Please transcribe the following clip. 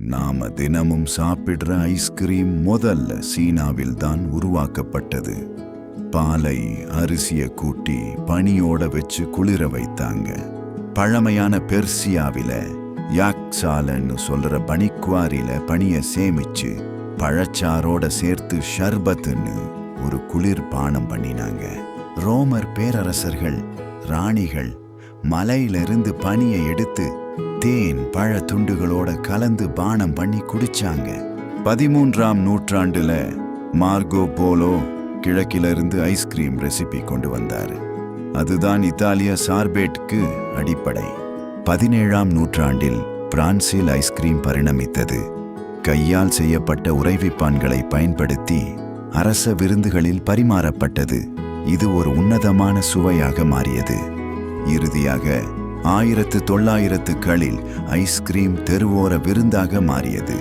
நாம தினமும் சாப்பிடுற ஐஸ்கிரீம் முதல்ல சீனாவில் தான் உருவாக்கப்பட்டது. பாலை அரிசியை கூட்டி பனியோட வச்சு குளிர வைத்தாங்க. பழமையான பெர்சியாவில யாக்சாலன்னு சொல்ற பனிக்குவாரியில பனியை சேமிச்சு பழச்சாரோட சேர்த்து ஷர்பத்துன்னு ஒரு குளிர் பானம் பண்ணினாங்க. ரோமர் பேரரசர்கள் ராணிகள் மலையிலிருந்து பனியை எடுத்து தேன் பழ துண்டுகளோட கலந்து பானம் பண்ணி குடிச்சாங்க. பதிமூன்றாம் நூற்றாண்டுல மார்கோ போலோ கிழக்கிலிருந்து ஐஸ்கிரீம் ரெசிபி கொண்டு வந்தாரு. அதுதான் இத்தாலிய சார்பேட்க்கு அடிப்படை. பதினேழாம் நூற்றாண்டில் பிரான்சில் ஐஸ்கிரீம் பரிணமித்தது. கையால் செய்யப்பட்ட உறைவிப்பான்களை பயன்படுத்தி அரச விருந்துகளில் பரிமாறப்பட்டது. இது ஒரு உன்னதமான சுவையாக மாறியது. இறுதியாக ஆயிரத்து தொள்ளாயிரத்துகளில் ஐஸ்கிரீம் தெருவோர விருந்தாக மாறியது.